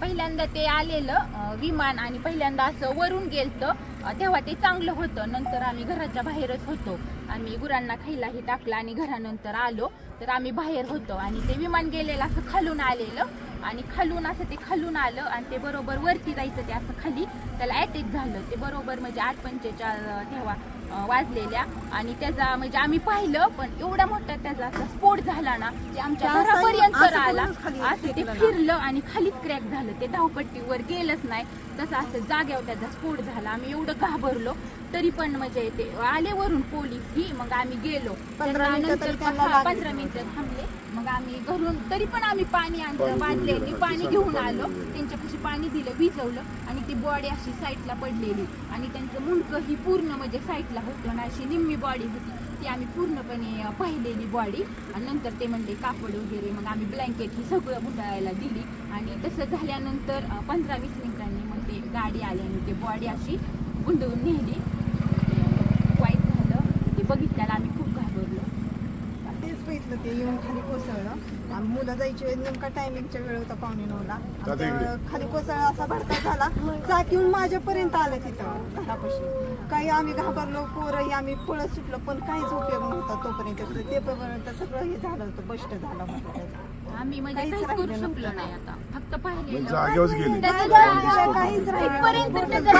पहिल्यांदा ते आलेलं विमान आणि पहिल्यांदा असं वरून गेलतं तेव्हा ते चांगलं होतं. नंतर आम्ही घराच्या बाहेरच होतो. आम्ही गुरांना खायलाही टाकलं आणि घरानंतर आलो. तर आम्ही बाहेर होतो आणि ते विमान गेलेलं असं खालून आलेलं. आणि खालून असं ते खालून आलं आणि ते बरोबर वरती जायचं ते असं खाली. त्याला अटॅक झालं. ते बरोबर म्हणजे आठ पंचेचाळ तेव्हा वाजलेल्या. आणि त्याचा म्हणजे आम्ही पाहिलं पण एवढा मोठा त्याचा असा स्फोट झाला ना ते आमच्या घरापर्यंत आला. खाली असं ते. फिरलं आणि खालीच क्रॅक झालं. ते धावपट्टीवर गेलंच नाही. तसं असं जाग्यावर त्याचा स्फोट झाला. आम्ही एवढं घाबरलो. तरी पण म्हणजे ते आले वरून पोलीस ही मग आम्ही गेलो. पंधरा मिनिटं त्यानंतर तरी त्यांना लागली. पंधरा मिनिटं थांबले. मग आम्ही घरून तरी पण आम्ही पाणी आणलं बादल्यांनी पाणी घेऊन आलो. त्यांच्यापाशी पाणी दिलं विजवलं आणि ती बॉडी अशी साईडला पडलेली. आणि त्यांचं मुंडकं ही पूर्ण म्हणजे साईडला होतं आणि अशी निम्मी बॉडी होती. ती आम्ही पूर्णपणे अं, पाहिलेली बॉडी आणि नंतर ते म्हणले कापड वगैरे. मग आम्ही ब्लँकेट ही सगळं गुंडाळायला दिली. आणि तसं झाल्यानंतर पंधरा वीस मिनिटांनी मग ते गाडी आली आणि ते बॉडी अशी गुंडवून नेली. बघितल्याला आम्ही खूप घाबरलो. तेच बघितलं ते येऊन खाली कोसळलं. आणि मुलं जायची वेळ नेमका टायमिंगच्या वेळ होता पावणे नऊला. खाली कोसळला असा भडका झाला. चाक येऊन माझ्यापर्यंत आलं तिथं. घरापाशी काही आम्ही घाबरलो पोरही आम्ही पळत सुटलो पण काहीच उपयोग नव्हता तोपर्यंत. ते पर्यंत सगळं हे झालं होतं बस्ट झालं होतं त्याचं. आम्ही म्हणजे काहीच काहीच करू राहिलं शकलो. नाही आता. फक्त पाहिलेलं. म्हणजे गेले. काहीच राहिलं इथपर्यंत नव्हतं. त्याचं